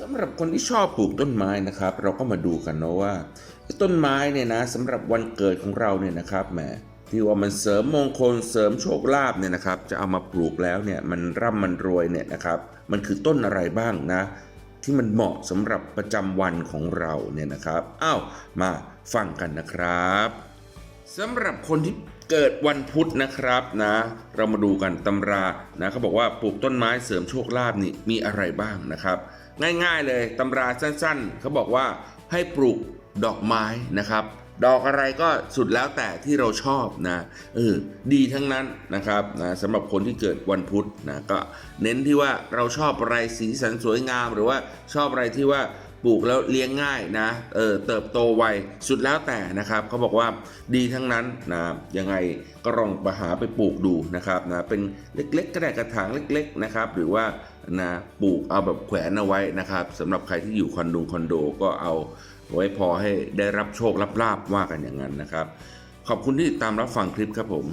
สำหรับคนที่ชอบปลูกต้นไม้นะครับ เราก็มาดูกันนะว่าต้นไม้เนี่ยนะสำหรับวันเกิดของเราเนี่ยนะครับแหมที่ว่ามันเสริมมงคลเสริมโชคลาภเนี่ยนะครับ จะเอามาปลูกแล้วเนี่ยมันร่ำมันรวยเนี่ยนะครับ มันคือต้นอะไรบ้างนะ ที่มันเหมาะสำหรับประจำวันของเราเนี่ยนะครับอ้าวมาฟังกันนะครับสำหรับคนที่ เกิดวันพุธนะครับนะ เรามาดูกันตำรานะเขาบอกว่าปลูกต้นไม้เสริมโชคลาภนี่มีอะไรบ้างนะครับ ง่ายๆเลยตำราสั้นๆเขาบอกว่าให้ปลูกดอกไม้นะครับ ดอกอะไรก็สุดแล้วแต่ที่เราชอบนะเออดีทั้งนั้นนะครับนะสำหรับคนที่เกิดวันพุธนะก็เน้นที่ว่าเราชอบอะไรสีสันสวยงาม หรือว่าชอบอะไรที่ว่า ปลูกแล้วเลี้ยงง่ายนะ เออเติบโตไวสุดแล้วแต่นะครับเขาบอกว่าดีทั้งนั้นนะยังไงก็ลองไปหาไปปลูกดูนะครับนะเป็นเล็กๆก็ได้กระถางเล็ก ๆนะครับ หรือว่านะปลูกเอาแบบแขวนเอาไว้นะครับสำหรับใครที่อยู่คอนโดคอนโดก็เอาไว้พอให้ได้รับโชครับลาบว่ากันอย่างนั้นนะครับ ขอบคุณที่ติดตามรับฟังคลิปครับผม